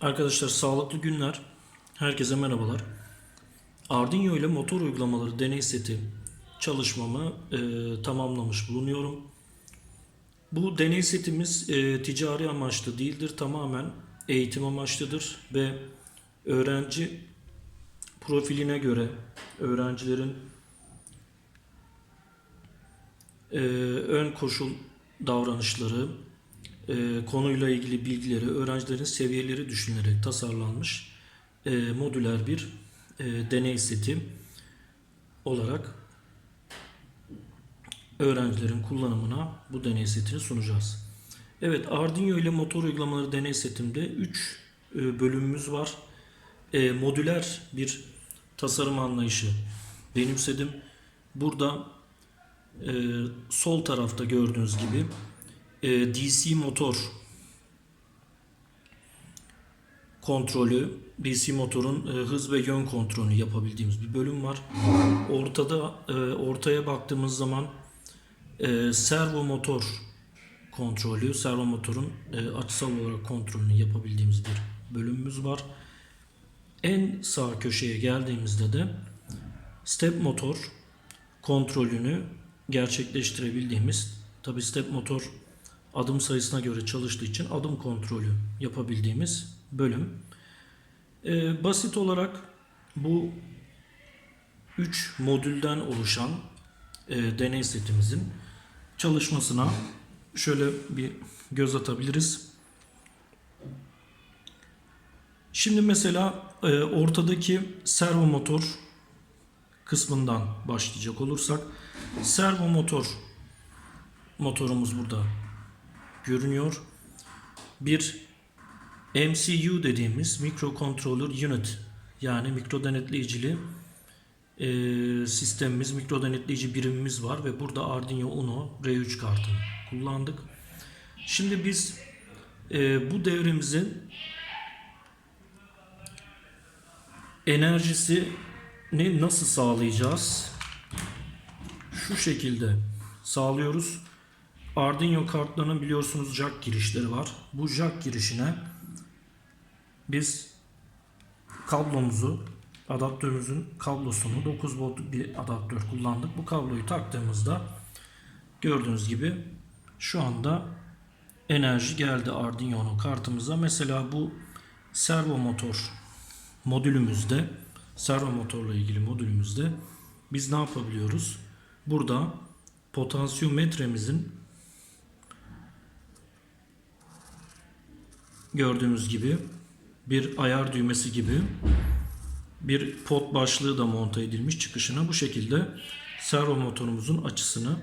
Arkadaşlar sağlıklı günler. Herkese merhabalar. Arduino ile motor uygulamaları deney seti çalışmamı e, tamamlamış bulunuyorum. Bu deney setimiz e, ticari amaçlı değildir. Tamamen eğitim amaçlıdır ve öğrenci profiline göre öğrencilerin e, ön koşul davranışları, e, konuyla ilgili bilgileri, öğrencilerin seviyeleri düşünülerek tasarlanmış e, modüler bir e, deney seti olarak öğrencilerin kullanımına bu deney setini sunacağız. Evet, Arduino ile motor uygulamaları deney setimde 3 bölümümüz var. E, modüler bir tasarım anlayışı benimsedim. Burada e, sol tarafta gördüğünüz gibi e, DC motor kontrolü, DC motorun e, hız ve yön kontrolünü yapabildiğimiz bir bölüm var. Ortada e, ortaya baktığımız zaman e, servo motor kontrolü, servo motorun e, açısal olarak kontrolünü yapabildiğimiz bir bölümümüz var. En sağ köşeye geldiğimizde de step motor kontrolünü gerçekleştirebildiğimiz tabi step motor adım sayısına göre çalıştığı için adım kontrolü yapabildiğimiz bölüm. Ee, basit olarak bu 3 modülden oluşan e, deney setimizin çalışmasına şöyle bir göz atabiliriz. Şimdi mesela e, ortadaki servo motor kısmından başlayacak olursak servo motor motorumuz burada görünüyor. Bir MCU dediğimiz Microcontroller Unit yani mikro denetleyicili e, sistemimiz, mikro denetleyici birimimiz var ve burada Arduino Uno R3 kartını kullandık. Şimdi biz e, bu devrimizin enerjisini nasıl sağlayacağız? Şu şekilde sağlıyoruz. Arduino kartlarının biliyorsunuz jack girişleri var. Bu jack girişine biz kablomuzu, adaptörümüzün kablosunu 9 voltluk bir adaptör kullandık. Bu kabloyu taktığımızda gördüğünüz gibi şu anda enerji geldi Arduino kartımıza. Mesela bu servo motor modülümüzde servo motorla ilgili modülümüzde biz ne yapabiliyoruz? Burada potansiyometremizin gördüğümüz gibi bir ayar düğmesi gibi bir pot başlığı da monte edilmiş çıkışına bu şekilde servo motorumuzun açısını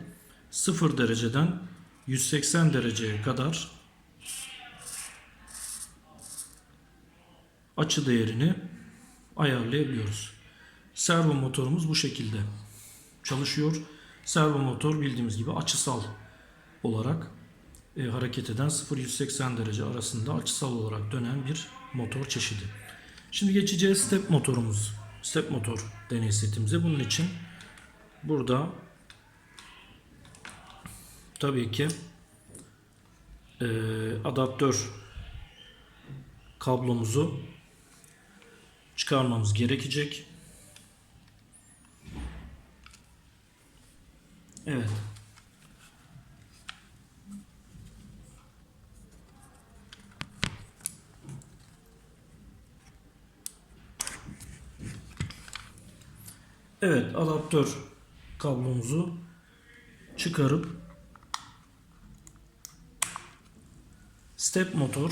0 dereceden 180 dereceye kadar açı değerini ayarlayabiliyoruz. Servo motorumuz bu şekilde çalışıyor. Servo motor bildiğimiz gibi açısal olarak e, hareket eden 0-180 derece arasında açısal olarak dönen bir motor çeşidi. Şimdi geçeceğiz step motorumuz. Step motor deney setimize. Bunun için burada tabii ki e, adaptör kablomuzu çıkarmamız gerekecek. Evet. Evet, adaptör kablomuzu çıkarıp step motor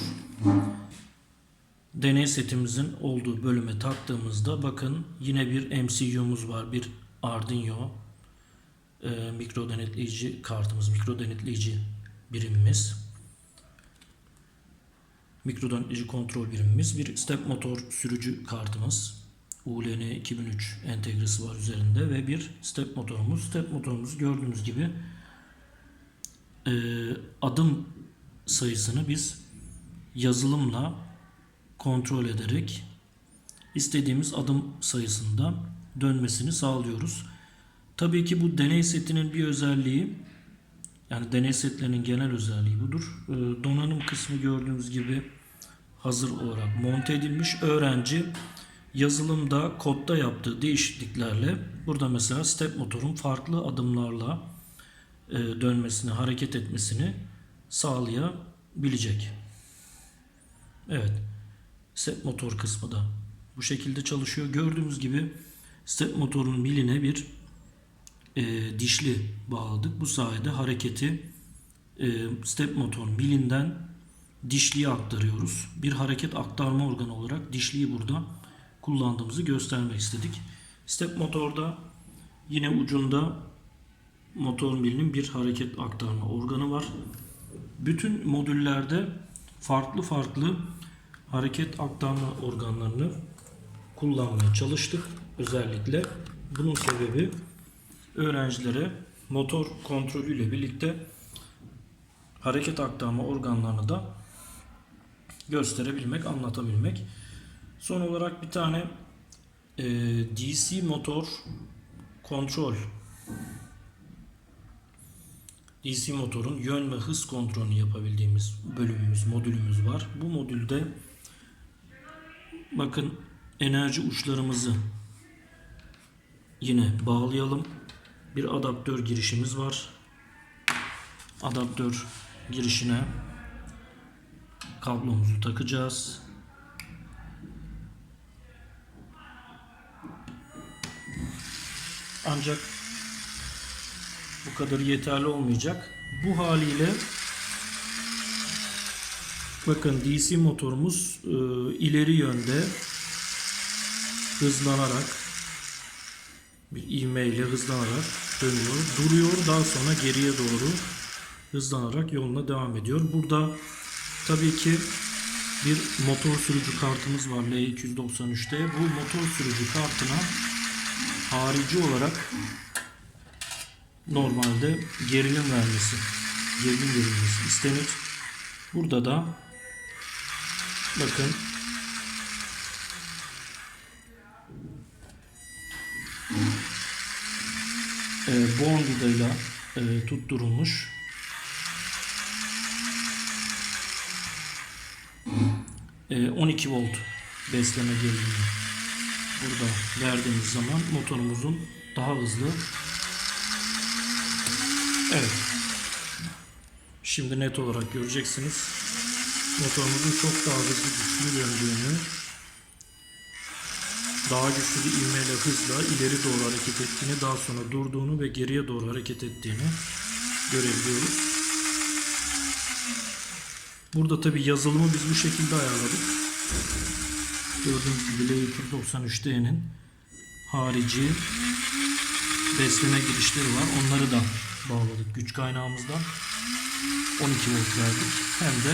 deney setimizin olduğu bölüme taktığımızda bakın yine bir MCU'muz var. Bir Arduino e, mikro denetleyici kartımız, mikro denetleyici birimimiz. Mikro denetleyici kontrol birimimiz. Bir step motor sürücü kartımız. ULN 2003 entegresi var üzerinde ve bir step motorumuz. Step motorumuz gördüğünüz gibi e, adım sayısını biz yazılımla kontrol ederek istediğimiz adım sayısında dönmesini sağlıyoruz. Tabii ki bu deney setinin bir özelliği yani deney setlerinin genel özelliği budur. E, donanım kısmı gördüğünüz gibi hazır olarak monte edilmiş. Öğrenci yazılımda kodda yaptığı değişikliklerle burada mesela step motorun farklı adımlarla e, dönmesini, hareket etmesini sağlayabilecek. Evet. Step motor kısmı da bu şekilde çalışıyor. Gördüğümüz gibi step motorun miline bir e, dişli bağladık. Bu sayede hareketi e, step motor milinden dişliye aktarıyoruz. Bir hareket aktarma organı olarak dişliyi burada kullandığımızı göstermek istedik. Step motorda yine ucunda motor milinin bir hareket aktarma organı var. Bütün modüllerde farklı farklı hareket aktarma organlarını kullanmaya çalıştık. Özellikle bunun sebebi öğrencilere motor kontrolüyle birlikte hareket aktarma organlarını da gösterebilmek, anlatabilmek. Son olarak bir tane e, DC motor kontrol DC motorun yön ve hız kontrolünü yapabildiğimiz bölümümüz, modülümüz var. Bu modülde bakın enerji uçlarımızı yine bağlayalım. Bir adaptör girişimiz var. Adaptör girişine kablomuzu takacağız. Ancak bu kadar yeterli olmayacak. Bu haliyle bakın DC motorumuz e, ileri yönde hızlanarak bir ivmeyle hızlanarak dönüyor. Duruyor. Daha sonra geriye doğru hızlanarak yoluna devam ediyor. Burada tabii ki bir motor sürücü kartımız var L293'te. Bu motor sürücü kartına harici olarak normalde gerilim vermesi, gerilim verilmesi istenir. Burada da bakın e, born vidayla e, tutturulmuş e, 12 volt besleme gerilimi burada verdiğimiz zaman motorumuzun daha hızlı Evet. Şimdi net olarak göreceksiniz. Motorumuzun çok daha hızlı güçlü döndüğünü, daha güçlü bir ivmeyle hızla ileri doğru hareket ettiğini, daha sonra durduğunu ve geriye doğru hareket ettiğini görebiliyoruz. Burada tabi yazılımı biz bu şekilde ayarladık. Gördüğünüz gibi L293D'nin harici besleme girişleri var. Onları da bağladık güç kaynağımızdan. 12 volt verdik. Hem de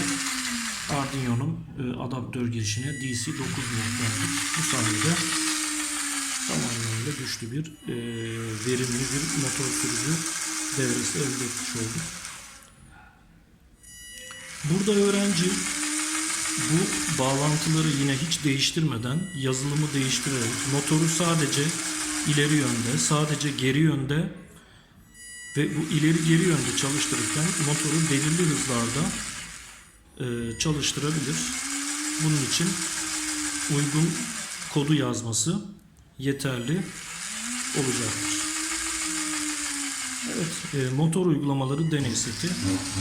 Arduino'nun e, adaptör girişine DC 9 volt verdik. Bu sayede tam anlamıyla güçlü bir e, verimli bir motor sürücü devresi elde etmiş olduk. Burada öğrenci bu bağlantıları yine hiç değiştirmeden yazılımı değiştirerek motoru sadece ileri yönde, sadece geri yönde ve bu ileri geri yönde çalıştırırken motoru belirli hızlarda e, çalıştırabilir. Bunun için uygun kodu yazması yeterli olacaktır. Evet, e, motor uygulamaları deney seti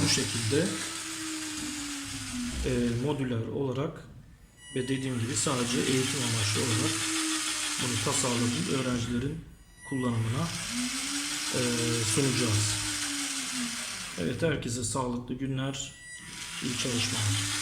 bu şekilde e, modüler olarak ve dediğim gibi sadece eğitim amaçlı olarak bunu tasarladım. Öğrencilerin kullanımına e, sunacağız. Evet herkese sağlıklı günler, iyi çalışmalar.